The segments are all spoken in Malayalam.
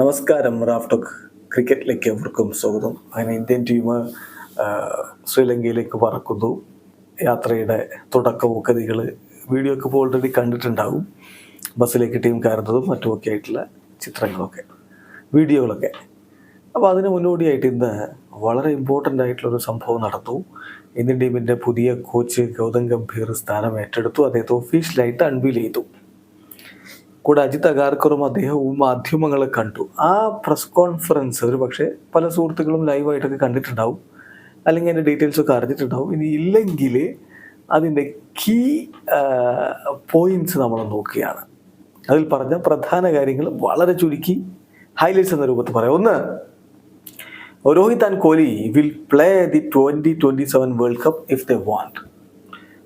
നമസ്കാരം റാഫ്ടോക്ക് ക്രിക്കറ്റിലേക്ക് എവർക്കും സ്വാഗതം. അങ്ങനെ ഇന്ത്യൻ ടീം ശ്രീലങ്കയിലേക്ക് പറക്കുന്നു. യാത്രയുടെ തുടക്കവും ഗതികൾ വീഡിയോ ഒക്കെ ഓൾറെഡി കണ്ടിട്ടുണ്ടാവും. ബസ്സിലേക്ക് ടീം കയറുന്നതും മറ്റുമൊക്കെ ആയിട്ടുള്ള ചിത്രങ്ങളൊക്കെ വീഡിയോകളൊക്കെ. അപ്പോൾ അതിന് മുന്നോടിയായിട്ട് ഇന്ന് വളരെ ഇമ്പോർട്ടന്റ് ആയിട്ടുള്ളൊരു സംഭവം നടന്നു. ഇന്ത്യൻ ടീമിന്റെ പുതിയ കോച്ച് ഗൗതം ഗംഭീർ സ്ഥാനം ഏറ്റെടുത്തു. അദ്ദേഹത്തെ ഒഫീഷ്യലായിട്ട് അൺവീൽ ചെയ്തു. കൂടെ അജിത് അഗാർക്കറും അദ്ദേഹവും മാധ്യമങ്ങളെ കണ്ടു. ആ പ്രസ് കോൺഫറൻസ് ഒരു പക്ഷേ പല സുഹൃത്തുക്കളും ലൈവായിട്ടൊക്കെ കണ്ടിട്ടുണ്ടാവും. അല്ലെങ്കിൽ അതിന്റെ ഡീറ്റെയിൽസ് ഒക്കെ അറിഞ്ഞിട്ടുണ്ടാവും. ഇനി ഇല്ലെങ്കിൽ അതിന്റെ കീ പോയിന്റ്സ് നമ്മൾ നോക്കുകയാണ്. അതിൽ പറഞ്ഞ പ്രധാന കാര്യങ്ങൾ വളരെ ചുരുക്കി ഹൈലൈറ്റ്സ് എന്ന രൂപത്തിൽ പറയാം. ഒന്ന് Rohit and Kohli will play the twenty twenty seven world cup if they want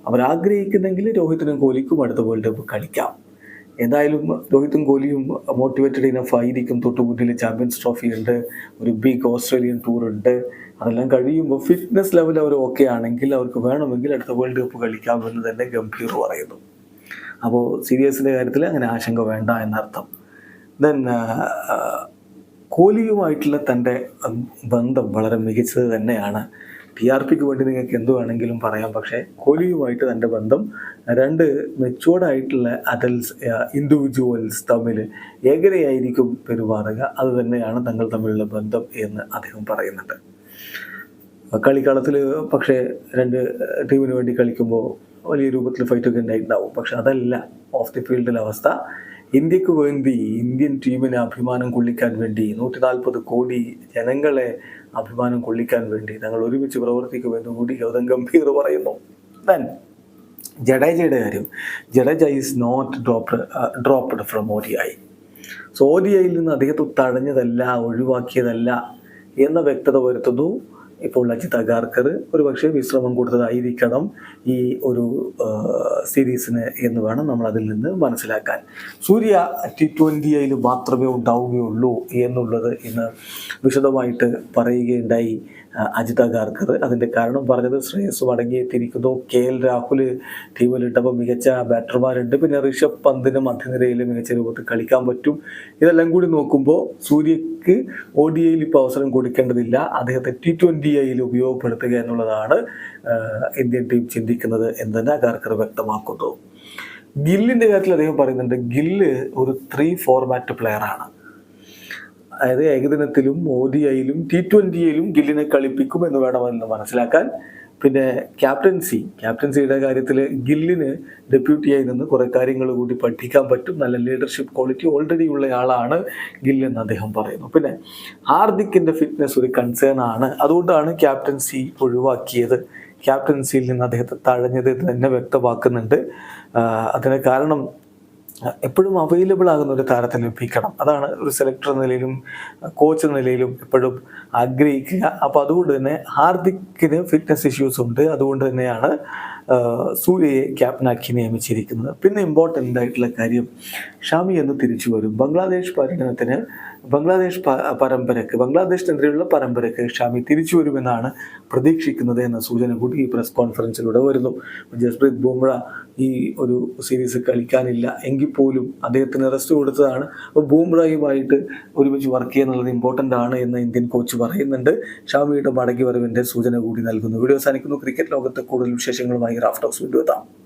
അവരാഗ്രഹിക്കുന്നെങ്കിൽ രോഹിത്തിനും കോഹ്ലിക്കും അടുത്ത വേൾഡ് കപ്പ് കളിക്കാം. എന്തായാലും രോഹിത്തും കോഹ്ലിയും മോട്ടിവേറ്റഡ് ഇനഫ് ആയിരിക്കും തൊട്ട് മുന്നിൽ ചാമ്പ്യൻസ് ട്രോഫി ഉണ്ട്. ഒരു ബിഗ് ഓസ്ട്രേലിയൻ ടൂർ ഉണ്ട്. അതെല്ലാം കഴിയുമ്പോൾ ഫിറ്റ്നസ് ലെവൽ അവർ ഓക്കെ ആണെങ്കിൽ അവർക്ക് വേണമെങ്കിൽ അടുത്ത വേൾഡ് കപ്പ് കളിക്കാമെന്ന് തന്നെ ഗംഭീർ പറയുന്നു. അപ്പോൾ സീരിയസിന്റെ കാര്യത്തിൽ അങ്ങനെ ആശങ്ക വേണ്ട എന്നർത്ഥം. ദെൻ കോഹ്ലിയുമായിട്ടുള്ള തന്റെ ബന്ധം വളരെ മികച്ചത് തന്നെയാണ്. ടി ആർ പിക്ക് വേണ്ടി നിങ്ങൾക്ക് എന്ത് വേണമെങ്കിലും പറയാം. പക്ഷേ കോഹ്ലിയുമായിട്ട് തന്റെ ബന്ധം രണ്ട് മെച്ചുവേർഡ് ആയിട്ടുള്ള അഡൽസ് ഇൻഡിവിജ്വൽസ് തമ്മിൽ ഏകരയായിരിക്കും പെരുമാറുക. അത് തന്നെയാണ് തങ്ങൾ തമ്മിലുള്ള ബന്ധം എന്ന് അദ്ദേഹം പറയുന്നുണ്ട്. കളിക്കളത്തിൽ പക്ഷേ രണ്ട് ടീമിന് വേണ്ടി കളിക്കുമ്പോൾ വലിയ രൂപത്തിൽ ഫൈറ്റൊക്കെ ഉണ്ടായിട്ടുണ്ടാവും. പക്ഷെ അതല്ല. ഓഫ് ദി ഫീൽഡിലെ അവസ്ഥ ഇന്ത്യയ്ക്ക് വേണ്ടി ഇന്ത്യൻ ടീമിനെ അഭിമാനം കൊള്ളിക്കാൻ വേണ്ടി നൂറ്റി നാൽപ്പത് കോടി ജനങ്ങളെ അഭിമാനം കൊള്ളിക്കാൻ വേണ്ടി ഞങ്ങൾ ഒരുമിച്ച് പ്രവർത്തിക്കുമെന്ന് കൂടി ഗൗതം ഗംഭീർ പറയുന്നു. ദെൻ ജഡേജയുടെ കാര്യം. Jadeja is not dropped dropped from O D I so O D ഐയിൽ നിന്ന് അദ്ദേഹത്തെ തടഞ്ഞതല്ല ഒഴിവാക്കിയതല്ല എന്ന വ്യക്തത വരുത്തുന്നു. ഇപ്പോൾ അജിത് അഗാർക്കർ ഒരു പക്ഷേ വിശ്രമം കൊടുത്തതായിരിക്കണം ഈ ഒരു സീരീസിന് എന്ന് വേണം നമ്മൾ അതിൽ നിന്ന് മനസ്സിലാക്കാൻ. സൂര്യ ടി ട്വന്റിയിൽ മാത്രമേ ഉണ്ടാവുകയുള്ളൂ എന്നുള്ളത് ഇന്ന് വിശദമായിട്ട് പറയുകയുണ്ടായി അജിത് അഗാർക്കർ അതിന്റെ കാരണം പറഞ്ഞത് ശ്രേയസ് മടങ്ങിയെത്തിയിരിക്കുന്നു കെ എൽ രാഹുൽ ടീമിലിട്ടപ്പോൾ മികച്ച ബാറ്റർമാരുണ്ട്. പിന്നെ ഋഷഭ് പന്തിന് മധ്യനിരയിൽ മികച്ച രൂപത്തിൽ കളിക്കാൻ പറ്റും. ഇതെല്ലാം കൂടി നോക്കുമ്പോൾ സൂര്യക്ക് ഒ ഡി ഐയിൽ ഇപ്പോൾ അവസരം കൊടുക്കേണ്ടതില്ല. അദ്ദേഹത്തെ ടി ട്വന്റി ഐയിൽ ഉപയോഗപ്പെടുത്തുക എന്നുള്ളതാണ് ഇന്ത്യൻ ടീം ചിന്തിക്കുന്നത് എന്ന് തന്നെ അഗാർക്കർ വ്യക്തമാക്കുന്നു. ഗില്ലിന്റെ കാര്യത്തിൽ അദ്ദേഹം പറയുന്നുണ്ട് ഗില്ല് ഒരു ത്രീ ഫോർമാറ്റ് പ്ലെയറാണ് അതായത് ഏകദിനത്തിലും ഒ ഡി ഐയിലും ടി ട്വന്റിയിലും ഗില്ലിനെ കളിപ്പിക്കും എന്ന് വേണമെന്ന് മനസ്സിലാക്കാൻ. പിന്നെ ക്യാപ്റ്റൻസി ക്യാപ്റ്റൻസിയുടെ കാര്യത്തിൽ ഗില്ലിന് ഡെപ്യൂട്ടിയായി നിന്ന് കുറേ കാര്യങ്ങൾ കൂടി പഠിക്കാൻ പറ്റും. നല്ല ലീഡർഷിപ്പ് ക്വാളിറ്റി ഓൾറെഡി ഉള്ള ആളാണ് ഗില്ലെന്ന് അദ്ദേഹം പറയുന്നു. പിന്നെ ഹാർദിക്കിന്റെ ഫിറ്റ്നസ് ഒരു കൺസേൺ ആണ്. അതുകൊണ്ടാണ് ക്യാപ്റ്റൻസി ഒഴിവാക്കിയത്. ക്യാപ്റ്റൻസിയിൽ നിന്ന് അദ്ദേഹത്തെ തഴഞ്ഞത് തന്നെ വ്യക്തമാക്കുന്നുണ്ട്. അതിന് കാരണം എപ്പോഴും അവൈലബിൾ ആകുന്ന ഒരു താരത്തെ ലഭിക്കണം. അതാണ് ഒരു സെലക്ടർ എന്ന നിലയിലും കോച്ച് എന്ന നിലയിലും എപ്പോഴും ആഗ്രഹിക്കുക. അപ്പോൾ അതുകൊണ്ട് തന്നെ ഹാർദിക്കിന് ഫിറ്റ്നസ് ഇഷ്യൂസ് ഉണ്ട്. അതുകൊണ്ട് തന്നെയാണ് സൂര്യയെ ക്യാപ്റ്റനാക്കി നിയമിച്ചിരിക്കുന്നത്. പിന്നെ ഇമ്പോർട്ടന്റ് ആയിട്ടുള്ള കാര്യം ഷാമി എന്ന് തിരിച്ചു വരും. ബംഗ്ലാദേശ് പര്യടനത്തിന് ബംഗ്ലാദേശ് പരമ്പരക്ക് ബംഗ്ലാദേശിനെതിരെയുള്ള പരമ്പരക്ക് ഷാമി തിരിച്ചു വരുമെന്നാണ് പ്രതീക്ഷിക്കുന്നത് എന്ന സൂചന കൂടി ഈ പ്രസ് കോൺഫറൻസിലൂടെ വരുന്നു. ജസ്പ്രീത് ബുംറ ഈ ഒരു സീരീസ് കളിക്കാനില്ല എങ്കിൽ പോലും അദ്ദേഹത്തിന് റെസ്റ്റ് കൊടുത്തതാണ്. അപ്പോൾ ബൂംറയുമായിട്ട് ഒരുമിച്ച് വർക്ക് ചെയ്യുന്നുള്ളത് ഇമ്പോർട്ടന്റ് ആണ് എന്ന് ഇന്ത്യൻ കോച്ച് പറയുന്നുണ്ട്. ഷാമിയുടെ മടങ്ങി വരവിന്റെ സൂചന കൂടി നൽകുന്നു. വീഡിയോ അവസാനിക്കുന്നു. ക്രിക്കറ്റ് ലോകത്തെ കൂടുതൽ വിശേഷങ്ങളുമായി റാഫ്റ്റോക്സ് വീണ്ടും എത്താം